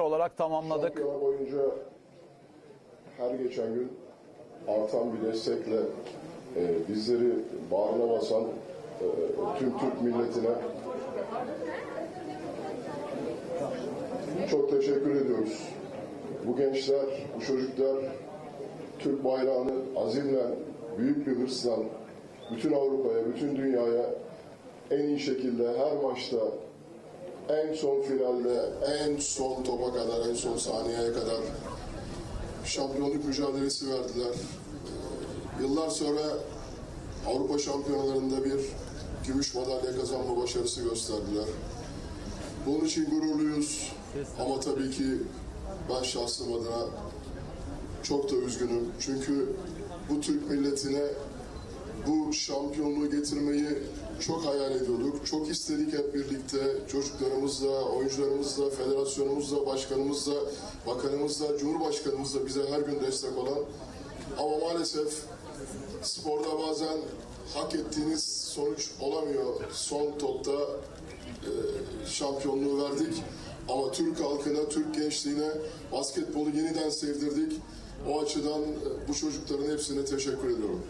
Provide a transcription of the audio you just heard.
olarak tamamladık. Şampiyona boyunca her geçen gün artan bir destekle e, bizleri bağrına basan e, tüm Türk milletine çok teşekkür ediyoruz. Bu gençler, bu çocuklar Türk bayrağını azimle, büyük bir hırsla bütün Avrupa'ya, bütün dünyaya en iyi şekilde her maçta en son finalde, en son topa kadar, en son saniyeye kadar şampiyonluk mücadelesi verdiler. Yıllar sonra Avrupa şampiyonalarında bir gümüş madalya kazanma başarısı gösterdiler. Bunun için gururluyuz. Ama tabii ki ben şahsım adına çok da üzgünüm. Çünkü bu Türk milletine bu şampiyonluğu getirmeyi çok hayal ediyorduk. Çok istedik hep birlikte çocuklarımızla, oyuncularımızla, federasyonumuzla, başkanımızla, bakanımızla, cumhurbaşkanımızla bize her gün destek olan. Ama maalesef sporda bazen hak ettiğiniz sonuç olamıyor. Son topta e, şampiyonluğu verdik. Ama Türk halkına, Türk gençliğine basketbolu yeniden sevdirdik. O açıdan e, bu çocukların hepsine teşekkür ediyorum.